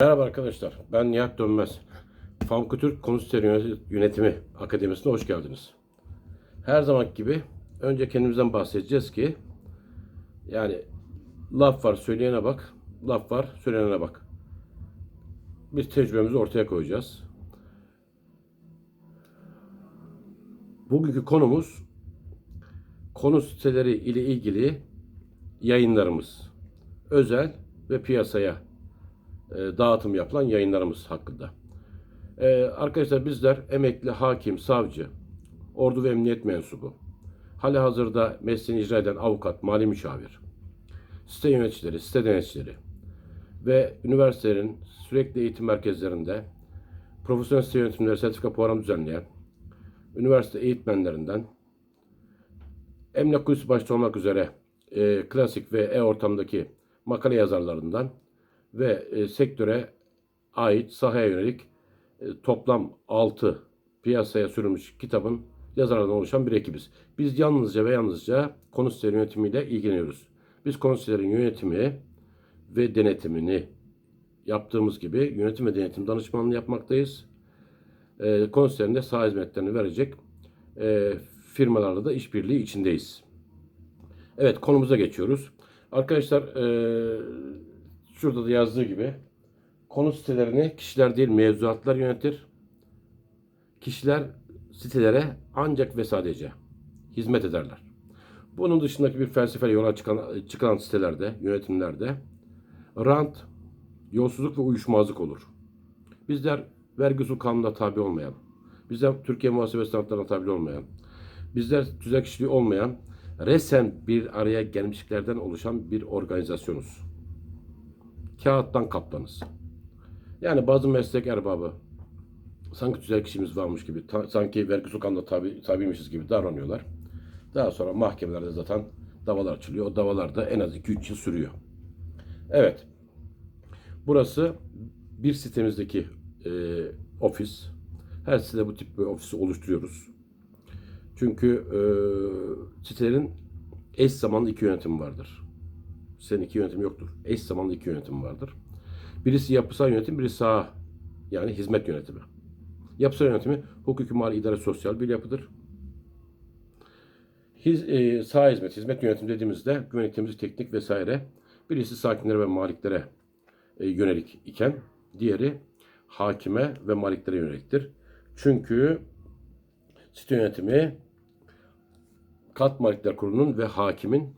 Merhaba arkadaşlar, ben Nihat Dönmez. Famkı Türk Konusiteri Yönetimi Akademisi'ne hoş geldiniz. Her zaman gibi önce kendimizden bahsedeceğiz ki yani laf var söyleyene bak, laf var söylenene bak. Biz tecrübemizi ortaya koyacağız. Bugünkü konumuz konu siteleri ile ilgili yayınlarımız. Özel ve piyasaya e, dağıtım yapılan yayınlarımız hakkında. E, arkadaşlar bizler emekli hakim, savcı, ordu ve emniyet mensubu, hali hazırda mesleğini icra eden avukat, mali müşavir, site yöneticileri, site denetçileri ve üniversitelerin sürekli eğitim merkezlerinde profesyonel site yönetimleri sertifika programı düzenleyen üniversite eğitmenlerinden emlak kulüsü başta olmak üzere e, klasik ve e-ortamdaki makale yazarlarından ve e, sektöre ait sahaya yönelik e, toplam 6 piyasaya sürülmüş kitabın yazarlarından oluşan bir ekibiz. Biz yalnızca ve yalnızca konu siteleri yönetimiyle ilgileniyoruz. Biz konu sitelerin yönetimi ve denetimini yaptığımız gibi yönetim ve denetim danışmanlığı yapmaktayız. E, konu sitelerinde saha hizmetlerini verecek e, firmalarla da işbirliği içindeyiz. Evet konumuza geçiyoruz. Arkadaşlar e, şurada da yazdığı gibi konu sitelerini kişiler değil mevzuatlar yönetir. Kişiler sitelere ancak ve sadece hizmet ederler. Bunun dışındaki bir felsefeli yola çıkan, çıkan sitelerde, yönetimlerde rant, yolsuzluk ve uyuşmazlık olur. Bizler vergi usul kanununa tabi olmayan, bizler Türkiye muhasebe standartlarına tabi olmayan, bizler tüzel kişiliği olmayan, resen bir araya gelmişliklerden oluşan bir organizasyonuz kağıttan kaplanız. Yani bazı meslek erbabı sanki tüzel kişimiz varmış gibi, ta- sanki vergi sokağında tabi, tabiymişiz gibi davranıyorlar. Daha sonra mahkemelerde zaten davalar açılıyor. O davalar da en az 2-3 yıl sürüyor. Evet. Burası bir sitemizdeki e, ofis. Her sitede bu tip bir ofisi oluşturuyoruz. Çünkü e, sitelerin eş zamanlı iki yönetimi vardır. Sitenin iki yönetim yoktur. Eş zamanlı iki yönetim vardır. Birisi yapısal yönetim, birisi saha yani hizmet yönetimi. Yapısal yönetimi hukuki mali idare sosyal bir yapıdır. Hiz, e, saha hizmet, hizmet yönetimi dediğimizde güvenlik, temizlik, teknik vesaire. Birisi sakinlere ve maliklere e, yönelik iken diğeri hakime ve maliklere yöneliktir. Çünkü site yönetimi kat malikler kurulunun ve hakimin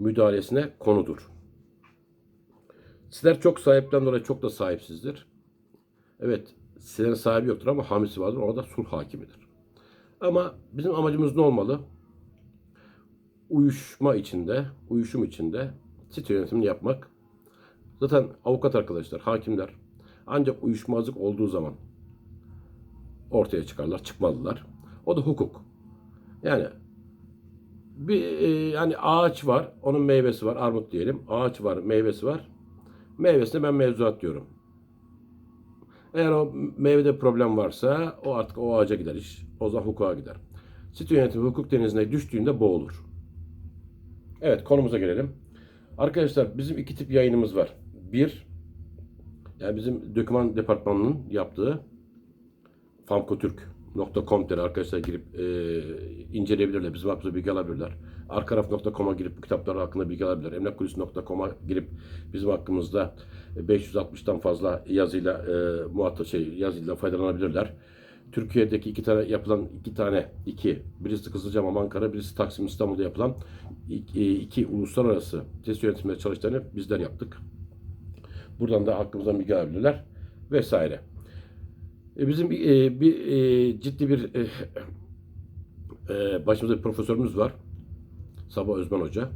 müdahalesine konudur. Sizler çok sahipten dolayı çok da sahipsizdir. Evet, sitelerin sahibi yoktur ama hamisi vardır. O da sulh hakimidir. Ama bizim amacımız ne olmalı? Uyuşma içinde, uyuşum içinde site yönetimini yapmak. Zaten avukat arkadaşlar, hakimler ancak uyuşmazlık olduğu zaman ortaya çıkarlar, çıkmalılar. O da hukuk. Yani bir e, yani ağaç var, onun meyvesi var, armut diyelim. Ağaç var, meyvesi var. Meyvesine ben mevzuat diyorum. Eğer o meyvede problem varsa o artık o ağaca gider iş. O zaman hukuka gider. Site yönetimi hukuk denizine düştüğünde boğulur. Evet konumuza gelelim. Arkadaşlar bizim iki tip yayınımız var. Bir, yani bizim doküman departmanının yaptığı famkotürk.com.tr arkadaşlar girip e, inceleyebilirler. Bizim hakkımızda bilgi alabilirler. Arkaraf.com'a girip bu kitaplar hakkında bilgi alabilirler. Emlakkulisi.com'a girip bizim hakkımızda 560'tan fazla yazıyla e, muhatap şey yazıyla faydalanabilirler. Türkiye'deki iki tane yapılan iki tane iki birisi Kızılcahamam Ankara birisi Taksim İstanbul'da yapılan iki, iki uluslararası test yönetimleri çalıştayını bizler yaptık. Buradan da hakkımızdan bilgi alabilirler vesaire. E, bizim e, bir e, ciddi bir e, e, başımızda bir profesörümüz var. Sabah Özmen Hoca.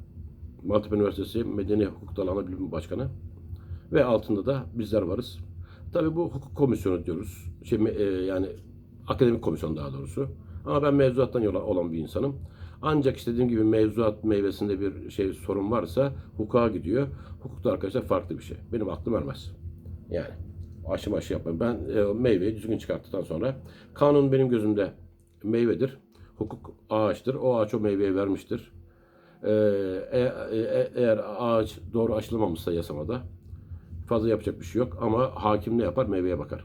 Maltepe Üniversitesi Medeni Hukuk Dalı Bilim Başkanı. Ve altında da bizler varız. Tabii bu hukuk komisyonu diyoruz. Şey, e, yani akademik komisyon daha doğrusu. Ama ben mevzuattan yola olan bir insanım. Ancak işte dediğim gibi mevzuat meyvesinde bir şey sorun varsa hukuka gidiyor. Hukukta arkadaşlar farklı bir şey. Benim aklım ermez. Yani aşı maşı yapmayın. Ben e, meyveyi düzgün çıkarttıktan sonra kanun benim gözümde meyvedir. Hukuk ağaçtır. O ağaç o meyveyi vermiştir. Ee, e, e, eğer ağaç doğru aşılamamışsa yasamada Fazla yapacak bir şey yok ama hakim ne yapar? Meyveye bakar.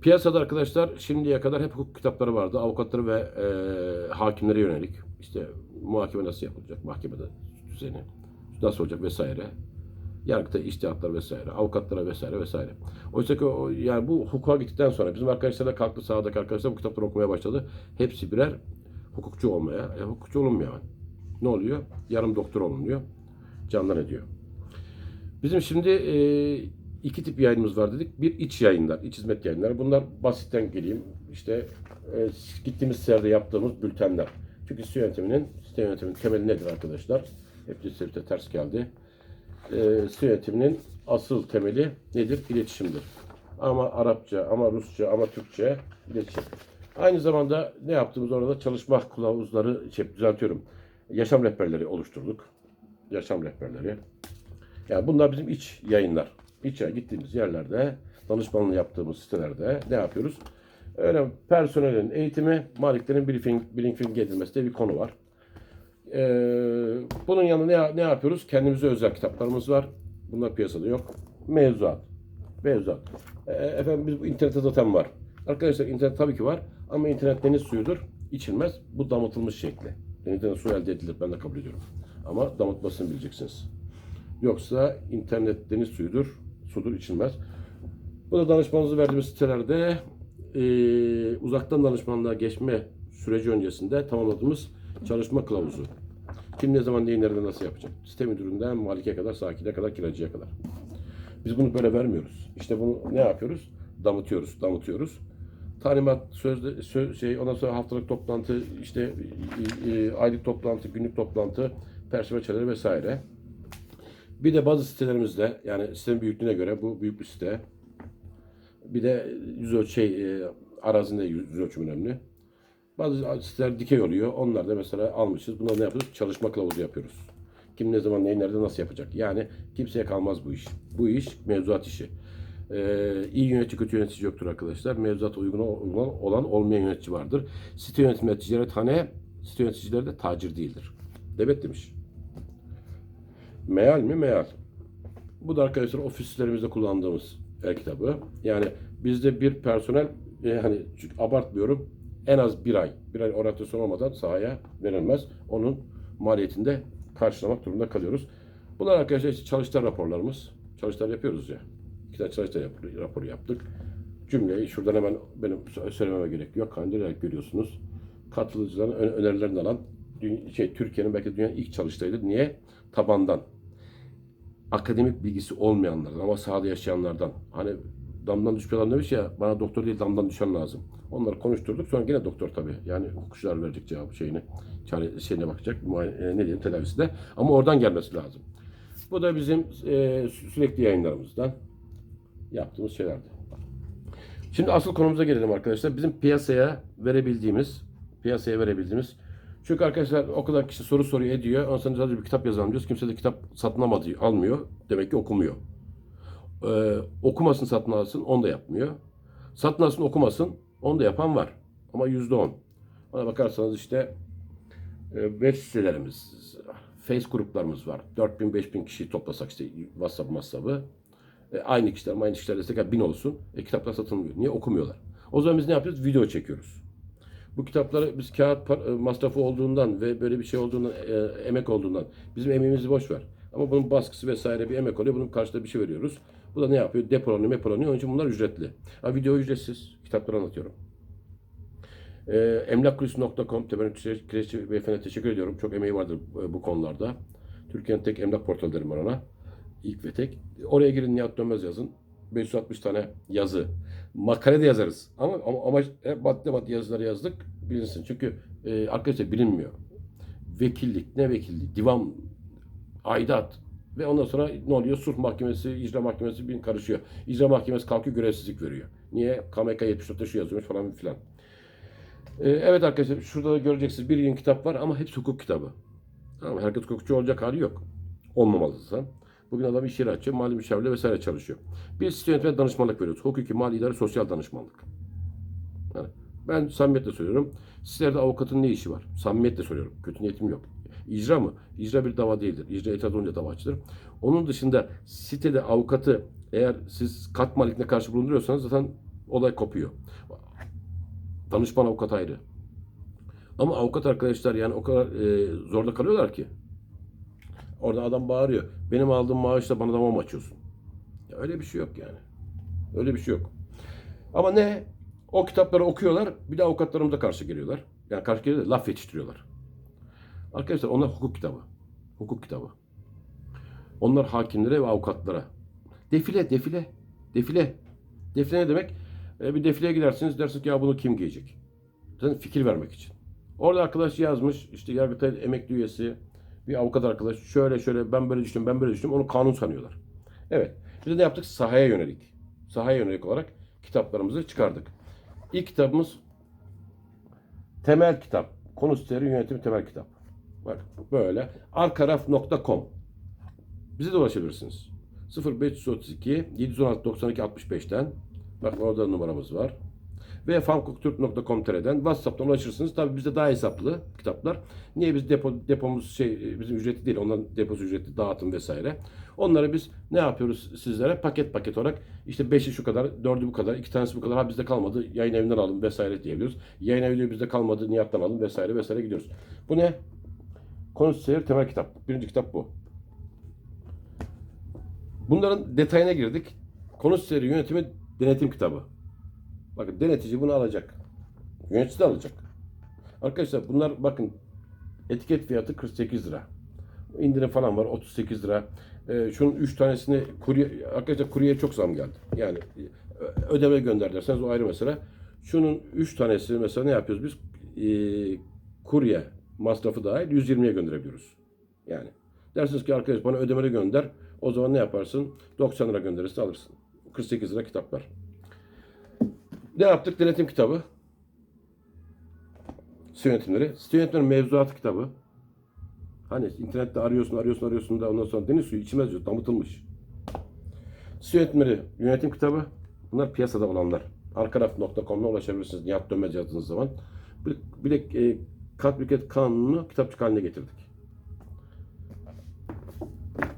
Piyasada arkadaşlar şimdiye kadar hep hukuk kitapları vardı. Avukatları ve e, hakimlere yönelik. İşte muhakeme nasıl yapılacak, mahkemede düzeni nasıl olacak vesaire. Yargıta iştihatlar vesaire, avukatlara vesaire vesaire. Oysa ki o, yani bu hukuka gittikten sonra bizim arkadaşlar da kalktı sahadaki arkadaşlar bu kitapları okumaya başladı. Hepsi birer hukukçu olmaya. E, hukukçu olunmuyor. Ne oluyor? Yarım doktor olunuyor. Candan ediyor. Bizim şimdi e, iki tip yayınımız var dedik. Bir iç yayınlar, iç hizmet yayınları. Bunlar basitten geleyim. İşte e, gittiğimiz seferde yaptığımız bültenler. Çünkü site yönetiminin, site yönetiminin temeli nedir arkadaşlar? Hep de ters geldi. E, yönetiminin asıl temeli nedir? İletişimdir. Ama Arapça, ama Rusça, ama Türkçe iletişim. Aynı zamanda ne yaptığımız orada çalışma kılavuzları, şey, düzeltiyorum. Yaşam rehberleri oluşturduk. Yaşam rehberleri. Yani bunlar bizim iç yayınlar. İç yayın gittiğimiz yerlerde, danışmanlığı yaptığımız sitelerde ne yapıyoruz? Öyle personelin eğitimi, maliklerin briefing, briefing edilmesi diye bir konu var. Ee, bunun yanında ne, ne yapıyoruz? Kendimize özel kitaplarımız var. Bunlar piyasada yok. Mevzuat. Mevzuat. Ee, efendim biz bu internette zaten var. Arkadaşlar internet tabii ki var ama internet deniz suyudur. içilmez. Bu damıtılmış şekli. Denizden su elde edilir. Ben de kabul ediyorum. Ama damıtmasını bileceksiniz. Yoksa internet deniz suyudur, sudur içilmez. Bu da danışmanınızı verdiğimiz sitelerde e, uzaktan danışmanlığa geçme süreci öncesinde tamamladığımız çalışma kılavuzu. Kim ne zaman neyi nerede nasıl yapacak? Site müdüründen malike kadar, sakine kadar, kiracıya kadar. Biz bunu böyle vermiyoruz. İşte bunu ne yapıyoruz? Damıtıyoruz, damıtıyoruz. Talimat, sözde, söz, şey, ondan sonra haftalık toplantı, işte e, e, aylık toplantı, günlük toplantı, perşembe vesaire. Bir de bazı sitelerimizde yani sitenin büyüklüğüne göre bu büyük bir site. Bir de yüz ölçü şey, e, arazinde yüz ölçüm önemli. Bazı siteler dikey oluyor. Onlar da mesela almışız. Bunları ne yapıyoruz? Çalışma kılavuzu yapıyoruz. Kim ne zaman neyi nerede nasıl yapacak? Yani kimseye kalmaz bu iş. Bu iş mevzuat işi. Ee, iyi yönetici kötü yönetici yoktur arkadaşlar. Mevzuat uygun olan, olmayan yönetici vardır. Site yönetim ticarethane, site yöneticileri de tacir değildir. Devlet demiş. Meal mi? Meal. Bu da arkadaşlar ofislerimizde kullandığımız el kitabı. Yani bizde bir personel yani çünkü abartmıyorum en az bir ay, bir ay oryantasyon olmadan sahaya verilmez. Onun maliyetinde karşılamak durumunda kalıyoruz. Bunlar arkadaşlar işte çalıştay raporlarımız. Çalıştay yapıyoruz ya. İki tane çalıştay raporu, yaptık. Cümleyi şuradan hemen benim söylememe gerek yok. Kandidalar görüyorsunuz. Katılıcıların ön- önerilerini alan şey Türkiye'nin belki dünyanın ilk çalıştayıdır. Niye? Tabandan. Akademik bilgisi olmayanlardan ama sahada yaşayanlardan. Hani damdan düşmüş adam demiş ya bana doktor değil damdan düşen lazım. Onları konuşturduk. Sonra yine doktor tabii. Yani hukukçular verecek cevabı şeyini. Çare, şeyine bakacak. muayene- e, ne diyeyim tedavisi de. Ama oradan gelmesi lazım. Bu da bizim e, sü- sürekli yayınlarımızdan yaptığımız şeylerdi. Şimdi asıl konumuza gelelim arkadaşlar. Bizim piyasaya verebildiğimiz, piyasaya verebildiğimiz çünkü arkadaşlar o kadar kişi soru soruyor ediyor. Ondan sonra bir kitap yazalım diyoruz. Kimse de kitap satın almıyor. Demek ki okumuyor. Ee, okumasın satın alsın, onu da yapmıyor. Satın alsın okumasın, onu da yapan var. Ama yüzde on. Ona bakarsanız işte e, web sitelerimiz, face gruplarımız var. 4000 5000 kişiyi toplasak işte WhatsApp WhatsApp'ı. E, aynı kişiler, aynı kişiler desek ya bin olsun. E, kitaplar satılmıyor. Niye? Okumuyorlar. O zaman biz ne yapıyoruz? Video çekiyoruz. Bu kitapları biz kağıt e, masrafı olduğundan ve böyle bir şey olduğundan, e, emek olduğundan bizim emeğimizi boş ver. Ama bunun baskısı vesaire bir emek oluyor. Bunun karşılığında bir şey veriyoruz. Bu da ne yapıyor? Depolanıyor, mepolanıyor. Onun için bunlar ücretli. Ha, video ücretsiz. Kitapları anlatıyorum. E, emlakkulisi.com Teberrük Kireççi Beyefendi teşekkür ediyorum. Çok emeği vardır e, bu konularda. Türkiye'nin tek emlak portalı derim ben ona. İlk ve tek. Oraya girin Nihat Dönmez yazın. 560 tane yazı. Makale de yazarız. Ama, ama amaç hep madde madde yazıları yazdık bilinsin. Çünkü e, arkadaşlar bilinmiyor. Vekillik, ne vekillik? Divan, aidat. Ve ondan sonra ne oluyor? Sulh mahkemesi, icra mahkemesi bin karışıyor. İcra mahkemesi kalkıyor görevsizlik veriyor. Niye? KMK 74'te şu yazıyormuş falan filan. E, evet arkadaşlar şurada da göreceksiniz bir yığın kitap var ama hepsi hukuk kitabı. Tamam, herkes hukukçu olacak hali yok. Olmamalısın. Bugün adam iş yeri açıyor, mali müşavirle vesaire çalışıyor. Biz site yönetmeye danışmanlık veriyoruz. Hukuki, mali idare, sosyal danışmanlık. Yani ben samimiyetle söylüyorum. Sizlerde avukatın ne işi var? Samimiyetle söylüyorum. Kötü niyetim yok. İcra mı? İcra bir dava değildir. İcra itaat olunca dava açılır. Onun dışında sitede avukatı eğer siz kat malikine karşı bulunduruyorsanız zaten olay kopuyor. Danışman avukat ayrı. Ama avukat arkadaşlar yani o kadar e, zorda kalıyorlar ki. Orada adam bağırıyor. Benim aldığım maaşla bana dava mı açıyorsun? Ya öyle bir şey yok yani. Öyle bir şey yok. Ama ne? O kitapları okuyorlar. Bir de avukatlarımıza karşı geliyorlar. Yani karşı geliyorlar. Laf yetiştiriyorlar. Arkadaşlar onlar hukuk kitabı. Hukuk kitabı. Onlar hakimlere ve avukatlara. Defile, defile, defile. Defile ne demek? E, bir defileye gidersiniz dersiniz ki ya bunu kim giyecek? Zaten fikir vermek için. Orada arkadaş yazmış işte Yargıtay emekli üyesi bir avukat arkadaş şöyle şöyle ben böyle düşündüm ben böyle düşündüm onu kanun sanıyorlar. Evet. Biz de ne yaptık? Sahaya yönelik. Sahaya yönelik olarak kitaplarımızı çıkardık. İlk kitabımız temel kitap. Konu siteleri yönetimi temel kitap. Bak böyle. arkaraf.com Bize de ulaşabilirsiniz. 0532 716 92 65'ten bak orada numaramız var. Ve famkokturk.com.tr'den WhatsApp'tan ulaşırsınız. Tabii bizde daha hesaplı kitaplar. Niye biz depo, depomuz şey bizim ücretli değil. Onların deposu ücretli dağıtım vesaire. Onları biz ne yapıyoruz sizlere? Paket paket olarak işte 5'i şu kadar, 4'ü bu kadar, 2 tanesi bu kadar. Ha bizde kalmadı. Yayın evinden alın vesaire diyebiliyoruz. Yayın evi bizde kalmadı. Nihat'tan alın vesaire vesaire gidiyoruz. Bu ne? Seyir temel kitap. Birinci kitap bu. Bunların detayına girdik. Konu seyri yönetimi denetim kitabı. Bakın denetici bunu alacak. Yönetici de alacak. Arkadaşlar bunlar bakın etiket fiyatı 48 lira. İndirim falan var 38 lira. Ee, şunun 3 tanesini kurye, arkadaşlar kuryeye çok zam geldi. Yani ödeme gönder derseniz o ayrı mesele. Şunun 3 tanesi mesela ne yapıyoruz biz? Ee, kurye masrafı dahil 120'ye gönderebiliyoruz. Yani dersiniz ki arkadaş bana ödemeli gönder. O zaman ne yaparsın? 90 lira gönderirse alırsın. 48 lira kitaplar. Ne yaptık? Denetim kitabı. Site yönetimleri. Site mevzuat kitabı. Hani internette arıyorsun, arıyorsun, arıyorsun da ondan sonra deniz suyu içmez diyor. Damıtılmış. Site yönetim kitabı. Bunlar piyasada olanlar. Arkaraf.com'da ulaşabilirsiniz. Nihat Dönmez yazdığınız zaman. Bir, bir de e, kat büket kanunu kitapçık haline getirdik.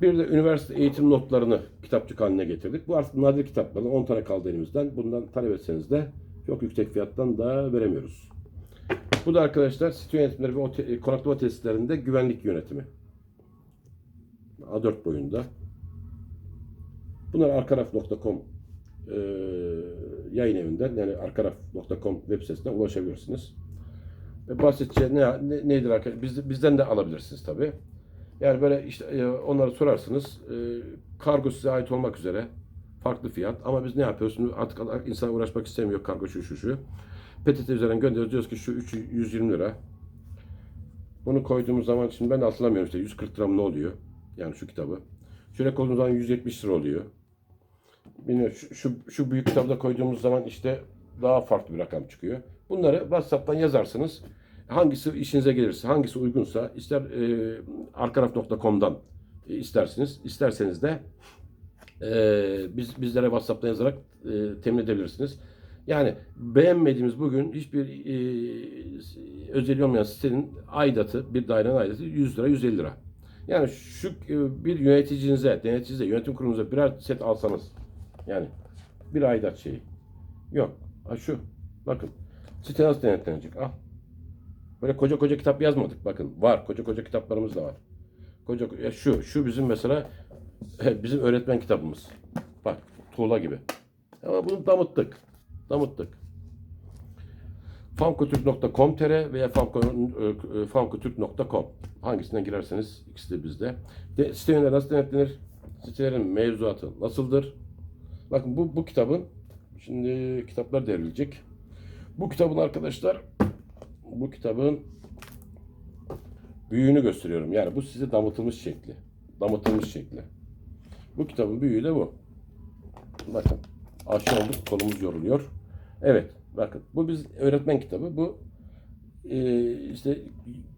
Bir de üniversite eğitim notlarını kitapçık haline getirdik. Bu artık nadir kitaplardan 10 tane kaldı elimizden. Bundan talep etseniz de çok yüksek fiyattan da veremiyoruz. Bu da arkadaşlar site yönetimleri ve ote- konaklama tesislerinde güvenlik yönetimi. A4 boyunda. Bunlar arkaraf.com e, yayın evinden yani arkaraf.com web sitesinden ulaşabilirsiniz. E, basitçe ne, ne- nedir arkadaşlar? Biz, bizden de alabilirsiniz tabii. Yani böyle işte e, onları sorarsınız. E, kargo size ait olmak üzere farklı fiyat. Ama biz ne yapıyoruz? Artık insan uğraşmak istemiyor kargo şu şu şu. PTT üzerinden gönderiyoruz. Diyoruz ki şu 3 120 lira. Bunu koyduğumuz zaman şimdi ben de hatırlamıyorum işte 140 lira ne oluyor? Yani şu kitabı. Şöyle koyduğumuz zaman 170 lira oluyor. Bilmiyorum şu, şu, şu büyük kitabda koyduğumuz zaman işte daha farklı bir rakam çıkıyor. Bunları WhatsApp'tan yazarsınız. Hangisi işinize gelirse, hangisi uygunsa ister e, arkaraf.com'dan e, istersiniz. İsterseniz de e, biz bizlere WhatsApp'tan yazarak e, temin edebilirsiniz. Yani beğenmediğimiz bugün hiçbir e, özelliği olmayan sitenin aidatı, bir dairenin aidatı 100 lira, 150 lira. Yani şu e, bir yöneticinize, deneticinize, yönetim kurumunuza birer set alsanız yani bir aidat şeyi. Yok. Ha şu. Bakın. Site nasıl denetlenecek? Al. Böyle koca koca kitap yazmadık. Bakın var. Koca koca kitaplarımız da var. Koca ya şu. Şu bizim mesela bizim öğretmen kitabımız. Bak. Tuğla gibi. Ama bunu damıttık. Damıttık. famkotürk.com.tr veya famko- e, famkotürk.com hangisinden girerseniz ikisi de bizde. De, site yönetimi nasıl denetlenir? Sitelerin mevzuatı nasıldır? Bakın bu, bu kitabın şimdi kitaplar devrilecek. Bu kitabın arkadaşlar bu kitabın büyüğünü gösteriyorum. Yani bu size damıtılmış şekli. Damıtılmış şekli. Bu kitabın büyüğü de bu. Bakın aşağı olduk kolumuz yoruluyor. Evet bakın bu biz öğretmen kitabı. Bu e, işte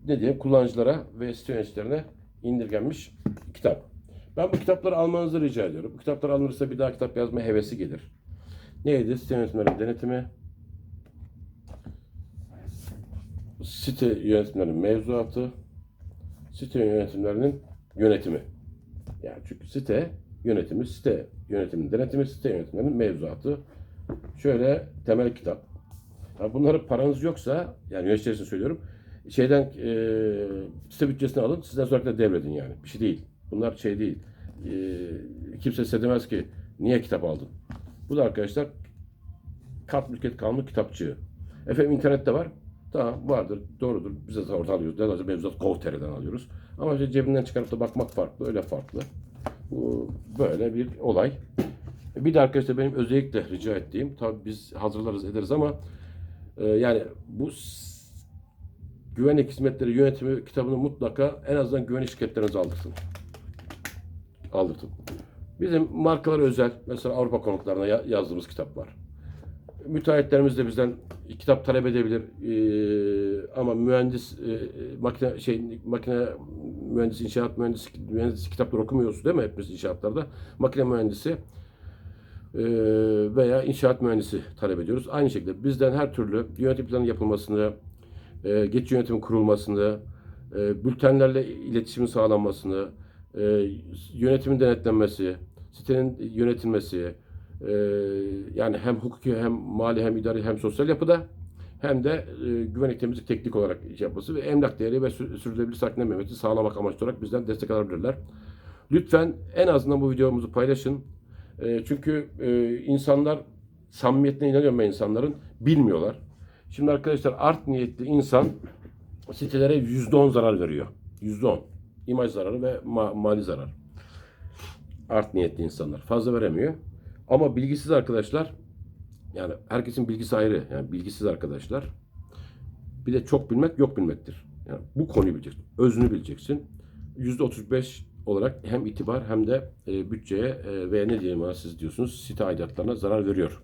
ne diyeyim kullanıcılara ve site yöneticilerine indirgenmiş kitap. Ben bu kitapları almanızı rica ediyorum. Bu kitaplar alınırsa bir daha kitap yazma hevesi gelir. Neydi? Site yönetimleri denetimi, site yönetimlerinin mevzuatı, site yönetimlerinin yönetimi. Yani çünkü site yönetimi, site yönetiminin denetimi, site yönetimlerinin mevzuatı. Şöyle temel kitap. Ha bunları paranız yoksa, yani yönetici için söylüyorum, şeyden e, site bütçesini alın, sizden sonra da devredin yani. Bir şey değil. Bunlar şey değil. E, kimse size demez ki niye kitap aldın? Bu da arkadaşlar kat mülkiyet kanunu kitapçığı. Efendim internette var. Tamam vardır, doğrudur. Biz de oradan alıyoruz. Daha doğrusu mevzuat Gov.tr'den alıyoruz. Ama işte cebinden çıkarıp da bakmak farklı, öyle farklı. Bu böyle bir olay. Bir de arkadaşlar benim özellikle rica ettiğim, tabii biz hazırlarız ederiz ama e, yani bu güvenlik hizmetleri yönetimi kitabını mutlaka en azından güvenlik şirketlerinize aldırtın. Aldırtın. Bizim markalar özel, mesela Avrupa konuklarına ya- yazdığımız kitap var. Müteahhitlerimiz de bizden kitap talep edebilir. Ee, ama mühendis e, makine şey makine mühendisi, inşaat mühendisi, mühendisi kitapları okumuyoruz değil mi hepimiz inşaatlarda? Makine mühendisi e, veya inşaat mühendisi talep ediyoruz. Aynı şekilde bizden her türlü yönetim planı yapılmasını, e, geçici yönetimin kurulmasını, e, bültenlerle iletişimin sağlanmasını, e, yönetimin denetlenmesi, sitenin yönetilmesi, e, yani hem hukuki hem mali hem idari hem sosyal yapıda hem de e, güvenlik temizlik teknik olarak iş yapması ve emlak değeri ve sür- sürdürülebilir sakin Mehmet'i sağlamak amaçlı olarak bizden destek alabilirler. Lütfen en azından bu videomuzu paylaşın. E, çünkü e, insanlar samimiyetine inanıyorum ben insanların bilmiyorlar. Şimdi arkadaşlar art niyetli insan sitelere %10 zarar veriyor. %10. İmaj zararı ve ma- mali zarar. Art niyetli insanlar. Fazla veremiyor. Ama bilgisiz arkadaşlar yani herkesin bilgisi ayrı. Yani bilgisiz arkadaşlar bir de çok bilmek yok bilmektir. Yani bu konuyu bileceksin. Özünü bileceksin. %35 olarak hem itibar hem de e, bütçeye e, ve ne diyeyim ona siz diyorsunuz site aidatlarına zarar veriyor.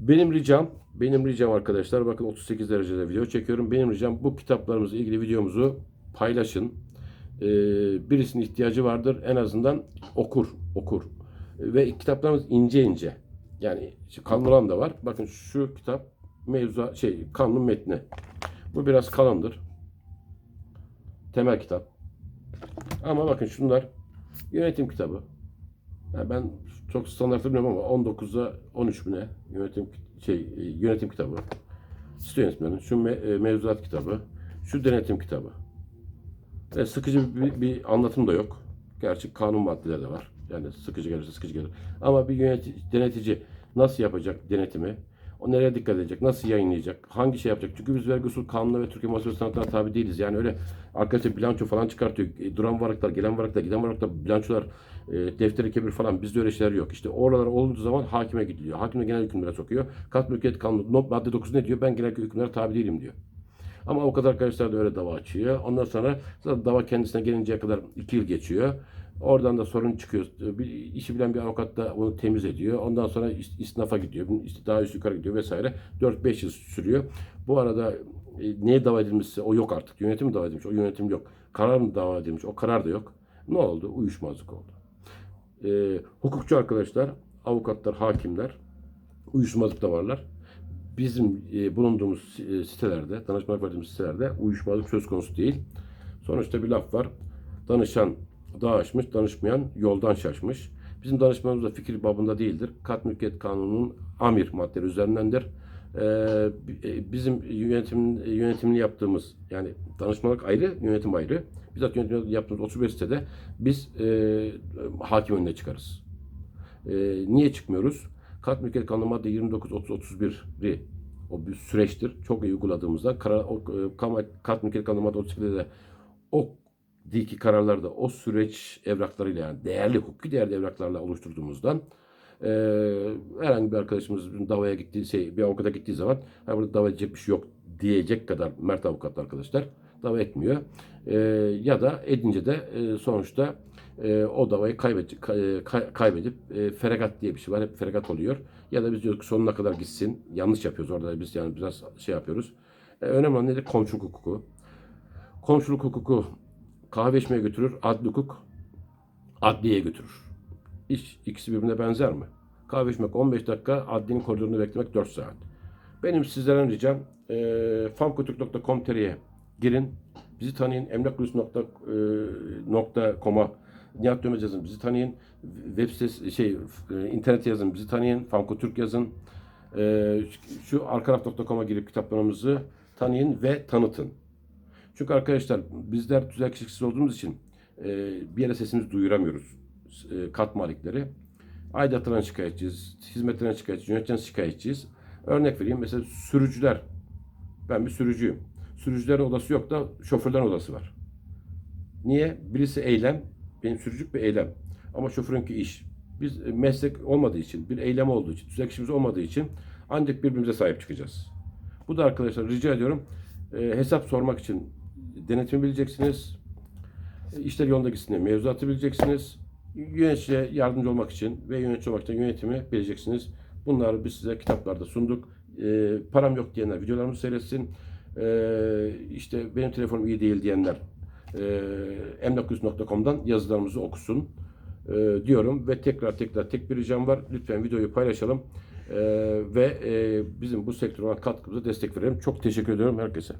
Benim ricam, benim ricam arkadaşlar bakın 38 derecede video çekiyorum. Benim ricam bu kitaplarımızla ilgili videomuzu paylaşın. Ee, birisinin ihtiyacı vardır. En azından okur, okur. Ve kitaplarımız ince ince. Yani işte olan da var. Bakın şu kitap mevzu şey kanun metni. Bu biraz kalındır. Temel kitap. Ama bakın şunlar yönetim kitabı. Yani ben çok standart bilmiyorum ama 19'a 13 bine yönetim şey e, yönetim kitabı. Site yönetmenin şu e, mevzuat kitabı, şu denetim kitabı. Ve sıkıcı bir, bir anlatım da yok. Gerçi kanun maddeleri de var. Yani sıkıcı gelirse sıkıcı gelir. Ama bir yönetici, denetici nasıl yapacak denetimi? O nereye dikkat edecek? Nasıl yayınlayacak? Hangi şey yapacak? Çünkü biz vergi usul kanununa ve Türkiye Muhasebe Sanatlarına tabi değiliz. Yani öyle arkadaşlar bilanço falan çıkartıyor. E, Duran varlıklar, gelen varlıklar, giden varlıklar, bilançolar, e, defteri kebir falan bizde öyle şeyler yok. İşte oralar olduğu zaman hakime gidiliyor. Hakim de genel hükümlere sokuyor. Kat mülkiyet kanunu not madde 9 ne diyor? Ben genel hükümlere tabi değilim diyor. Ama avukat arkadaşlar da öyle dava açıyor. Ondan sonra zaten dava kendisine gelinceye kadar iki yıl geçiyor. Oradan da sorun çıkıyor. Bir işi bilen bir avukat da onu temiz ediyor. Ondan sonra is- isnafa gidiyor. Daha üst yukarı gidiyor vesaire. 4-5 yıl sürüyor. Bu arada e, neye dava edilmişse o yok artık. Yönetim dava edilmiş? O yönetim yok. Karar mı dava edilmiş? O karar da yok. Ne oldu? Uyuşmazlık oldu. E, hukukçu arkadaşlar, avukatlar, hakimler uyuşmazlıkta varlar bizim e, bulunduğumuz e, sitelerde, danışmanlık verdiğimiz sitelerde uyuşmazlık söz konusu değil. Sonuçta bir laf var. Danışan dağ aşmış, danışmayan yoldan şaşmış. Bizim danışmanımız da fikir babında değildir. Kat mülkiyet kanununun amir maddeleri üzerindendir. Ee, e, bizim yönetim yönetimini yaptığımız yani danışmanlık ayrı, yönetim ayrı. Bizzat yönetim yaptığımız 35 sitede biz e, hakim önüne çıkarız. E, niye çıkmıyoruz? Kat mülkiyet kanunu madde 29 30 31'i o bir süreçtir. Çok iyi uyguladığımızda karar o, e, kat mülkiyet kanunu madde 32'de de o diki kararlarda o süreç evraklarıyla yani değerli hukuki değerli evraklarla oluşturduğumuzdan e, herhangi bir arkadaşımız davaya gittiği şey bir avukata gittiği zaman ha burada dava edecek bir şey yok diyecek kadar mert avukat arkadaşlar dava etmiyor. E, ya da edince de e, sonuçta e, o davayı kaybedecek, kay- kay- kaybedip e, feragat diye bir şey var. Hep feragat oluyor. Ya da biz diyoruz ki sonuna kadar gitsin. Yanlış yapıyoruz orada biz yani biraz şey yapıyoruz. E, önemli olan nedir? Komşuluk hukuku. Komşuluk hukuku kahve içmeye götürür. Adli hukuk adliyeye götürür. İş, ikisi birbirine benzer mi? Kahve içmek 15 dakika, adlinin koridorunda beklemek 4 saat. Benim sizlerden ricam e, famkutürk.com.tr'ye girin. Bizi tanıyın. emlakgurus.com'a Nihat Dömez yazın. Bizi tanıyın. Web sitesi şey e, internet yazın. Bizi tanıyın. Famko Türk yazın. E, şu arkaraf.com'a girip kitaplarımızı tanıyın ve tanıtın. Çünkü arkadaşlar bizler tüzel kişiliksiz olduğumuz için e, bir yere sesimizi duyuramıyoruz. E, kat malikleri. Aidatlarına şikayetçiyiz. Hizmetlerine şikayetçiyiz. Yöneticiden şikayetçiyiz. Örnek vereyim. Mesela sürücüler. Ben bir sürücüyüm. Sürücülerin odası yok da şoförlerin odası var. Niye? Birisi eylem. Benim sürücülük bir eylem. Ama şoförünki iş. Biz e, meslek olmadığı için, bir eylem olduğu için, tüzel kişimiz olmadığı için ancak birbirimize sahip çıkacağız. Bu da arkadaşlar rica ediyorum e, hesap sormak için denetimi bileceksiniz. E, işler yolunda gitsin mevzuatı bileceksiniz. Yöneticiye yardımcı olmak için ve yönetici olmak için yönetimi bileceksiniz. Bunları biz size kitaplarda sunduk. E, param yok diyenler videolarımızı seyretsin. E, işte benim telefonum iyi değil diyenler e, emlaküs.com'dan yazılarımızı okusun e, diyorum ve tekrar tekrar tek bir ricam var. Lütfen videoyu paylaşalım e, ve e, bizim bu sektöre katkımıza destek verelim. Çok teşekkür ediyorum herkese.